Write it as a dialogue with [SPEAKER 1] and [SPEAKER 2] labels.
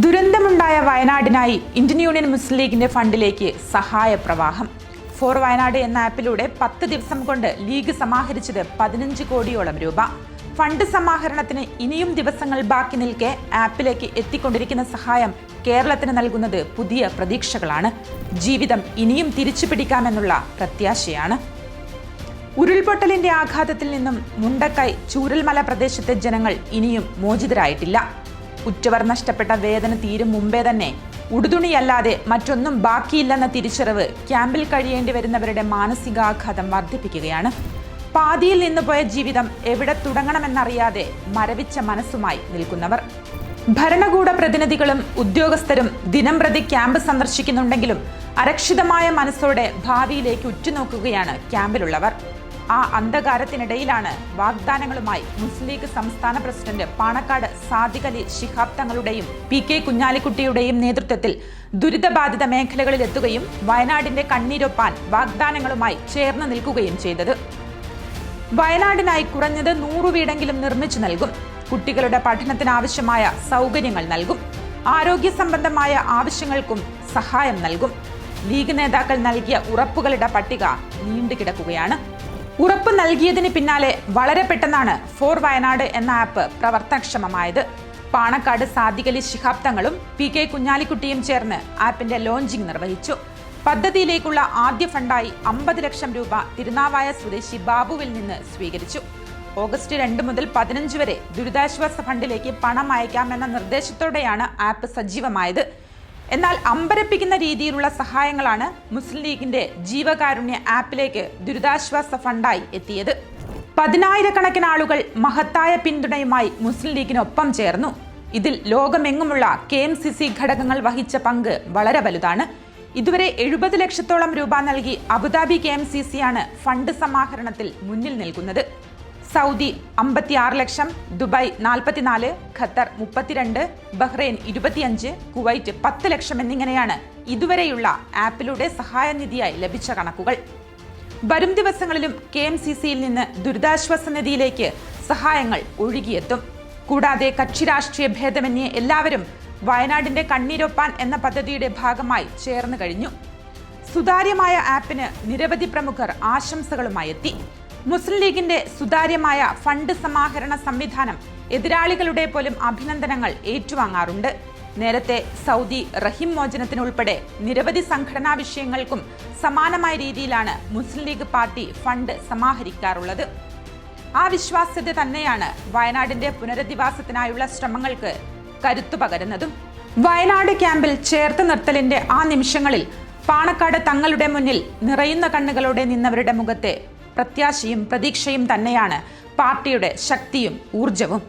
[SPEAKER 1] ദുരന്തമുണ്ടായ വയനാടിനായി Indian union മുസ്ലിം ലീഗിന്റെ ഫണ്ടിലേക്ക് സഹായ പ്രവാഹം ഫോർ വയനാട് എന്ന ആപ്പിലൂടെ പത്ത് ദിവസം കൊണ്ട് ലീഗ് സമാഹരിച്ചത് പതിനഞ്ച് കോടിയോളം രൂപ. ഫണ്ട് സമാഹരണത്തിന് ഇനിയും ദിവസങ്ങൾ ബാക്കി നിൽക്കെ ആപ്പിലേക്ക് എത്തിക്കൊണ്ടിരിക്കുന്ന സഹായം കേരളത്തിന് നൽകുന്നത് പുതിയ പ്രതീക്ഷകളാണ്. ജീവിതം ഇനിയും തിരിച്ചു പിടിക്കാമെന്നുള്ള പ്രത്യാശയാണ്. ഉരുൾപൊട്ടലിന്റെ ആഘാതത്തിൽ നിന്നും മുണ്ടക്കൈ ചൂരൽമല പ്രദേശത്തെ ജനങ്ങൾ ഇനിയും മോചിതരായിട്ടില്ല. ഉറ്റവർ നഷ്ടപ്പെട്ട വേദന തീരും മുമ്പേ തന്നെ ഉടുതുണിയല്ലാതെ മറ്റൊന്നും ബാക്കിയില്ലെന്ന തിരിച്ചറിവ് ക്യാമ്പിൽ കഴിയേണ്ടി വരുന്നവരുടെ മാനസികാഘാതം വർദ്ധിപ്പിക്കുകയാണ്. പാതിയിൽ നിന്ന് പോയ ജീവിതം എവിടെ തുടങ്ങണമെന്നറിയാതെ മരവിച്ച മനസ്സുമായി നിൽക്കുന്നവർ. ഭരണകൂട പ്രതിനിധികളും ഉദ്യോഗസ്ഥരും ദിനം പ്രതി ക്യാമ്പ് സന്ദർശിക്കുന്നുണ്ടെങ്കിലും അരക്ഷിതമായ മനസ്സോടെ ഭാവിയിലേക്ക് ഉറ്റുനോക്കുകയാണ് ക്യാമ്പിലുള്ളവർ. ആ അന്ധകാരത്തിനിടയിലാണ് വാഗ്ദാനങ്ങളുമായി മുസ്ലിം ലീഗ് സംസ്ഥാന പ്രസിഡന്റ് പാണക്കാട് സാദിഖ് അലി ശിഹാബ് തങ്ങളുടെയും പി കെ കുഞ്ഞാലിക്കുട്ടിയുടെയും നേതൃത്വത്തിൽ ദുരിതബാധിത മേഖലകളിൽ എത്തുകയും വയനാടിന്റെ കണ്ണീരൊപ്പാൻ വാഗ്ദാനങ്ങളുമായി ചേർന്ന് നിൽക്കുകയും ചെയ്തത്. വയനാടിനായി കുറഞ്ഞത് നൂറു വീടെങ്കിലും നിർമ്മിച്ചു നൽകും. കുട്ടികളുടെ പഠനത്തിനാവശ്യമായ സൗകര്യങ്ങൾ നൽകും. ആരോഗ്യ സംബന്ധമായ ആവശ്യങ്ങൾക്കും സഹായം നൽകും. ലീഗ് നേതാക്കൾ നൽകിയ ഉറപ്പുകളുടെ പട്ടിക നീണ്ടുകിടക്കുകയാണ്. ഉറപ്പ് നൽകിയതിന് പിന്നാലെ വളരെ പെട്ടെന്നാണ് ഫോർ വയനാട് എന്ന ആപ്പ് പ്രവർത്തനക്ഷമമായത്. പാണക്കാട് സാദികലി ശിഹാബ് തങ്ങളും പി കെ കുഞ്ഞാലിക്കുട്ടിയും ചേർന്ന് ആപ്പിന്റെ ലോഞ്ചിംഗ് നിർവഹിച്ചു. പദ്ധതിയിലേക്കുള്ള ആദ്യ ഫണ്ടായി അമ്പത് ലക്ഷം രൂപ തിരുനാവായ സ്വദേശി ബാബുവിൽ നിന്ന് സ്വീകരിച്ചു. ഓഗസ്റ്റ് രണ്ട് മുതൽ പതിനഞ്ച് വരെ ദുരിതാശ്വാസ ഫണ്ടിലേക്ക് പണം അയക്കാമെന്ന നിർദ്ദേശത്തോടെയാണ് ആപ്പ് സജീവമായത്. എന്നാൽ അമ്പരപ്പിക്കുന്ന രീതിയിലുള്ള സഹായങ്ങളാണ് മുസ്ലിം ലീഗിന്റെ ജീവകാരുണ്യ ആപ്പിലേക്ക് ദുരിതാശ്വാസ ഫണ്ടായി എത്തിയത്. പതിനായിരക്കണക്കിന് ആളുകൾ മഹത്തായ പിന്തുണയുമായി മുസ്ലിം ലീഗിനൊപ്പം ചേർന്നു. ഇതിൽ ലോകമെങ്ങുമുള്ള കെ എം സി സി ഘടകങ്ങൾ വഹിച്ച പങ്ക് വളരെ വലുതാണ്. ഇതുവരെ എഴുപത് ലക്ഷത്തോളം രൂപ നൽകി Abu Dhabi K M C സിയാണ് fund സമാഹരണത്തിൽ മുന്നിൽ നിൽക്കുന്നത്. സൗദി അമ്പത്തിയാറ് ലക്ഷം ദുബായ് നാൽപ്പത്തിനാല് ഖത്തർ മുപ്പത്തിരണ്ട് ബഹ്റൈൻ ഇരുപത്തിയഞ്ച് കുവൈറ്റ് പത്ത് ലക്ഷം എന്നിങ്ങനെയാണ് ഇതുവരെയുള്ള ആപ്പിലൂടെ സഹായനിധിയായി ലഭിച്ച കണക്കുകൾ. വരും ദിവസങ്ങളിലും കെ എം സി സിയിൽ നിന്ന് ദുരിതാശ്വാസ നിധിയിലേക്ക് സഹായങ്ങൾ ഒഴുകിയെത്തും. കൂടാതെ കക്ഷി രാഷ്ട്രീയ ഭേദമന്യേ എല്ലാവരും വയനാടിന്റെ കണ്ണീരൊപ്പാൻ എന്ന പദ്ധതിയുടെ ഭാഗമായി ചേർന്ന് കഴിഞ്ഞു. സുതാര്യമായ ആപ്പിന് നിരവധി പ്രമുഖർ ആശംസകളുമായി എത്തി. മുസ്ലിം ലീഗിന്റെ സുതാര്യമായ ഫണ്ട് സമാഹരണ സംവിധാനം എതിരാളികളുടെ പോലും അഭിനന്ദനങ്ങൾ ഏറ്റുവാങ്ങാറുണ്ട്. നേരത്തെ സൗദി റഹിം മോചനത്തിനുൾപ്പെടെ നിരവധി സംഘടനാ വിഷയങ്ങൾക്കും സമാനമായ രീതിയിലാണ് മുസ്ലിം ലീഗ് പാർട്ടി ഫണ്ട് സമാഹരിക്കാറുള്ളത്. ആ വിശ്വാസ്യത തന്നെയാണ് വയനാടിന്റെ പുനരധിവാസത്തിനായുള്ള ശ്രമങ്ങൾക്ക് കരുത്തു പകരുന്നതും. വയനാട് ക്യാമ്പിൽ ചേർത്ത് നിർത്തലിന്റെ ആ നിമിഷങ്ങളിൽ പാണക്കാട് തങ്ങളുടെ മുന്നിൽ നിറയുന്ന കണ്ണുകളോടെ നിന്നവരുടെ മുഖത്തെ പ്രത്യാശയും പ്രതീക്ഷയും തന്നെയാണ് പാർട്ടിയുടെ ശക്തിയും ഊർജവും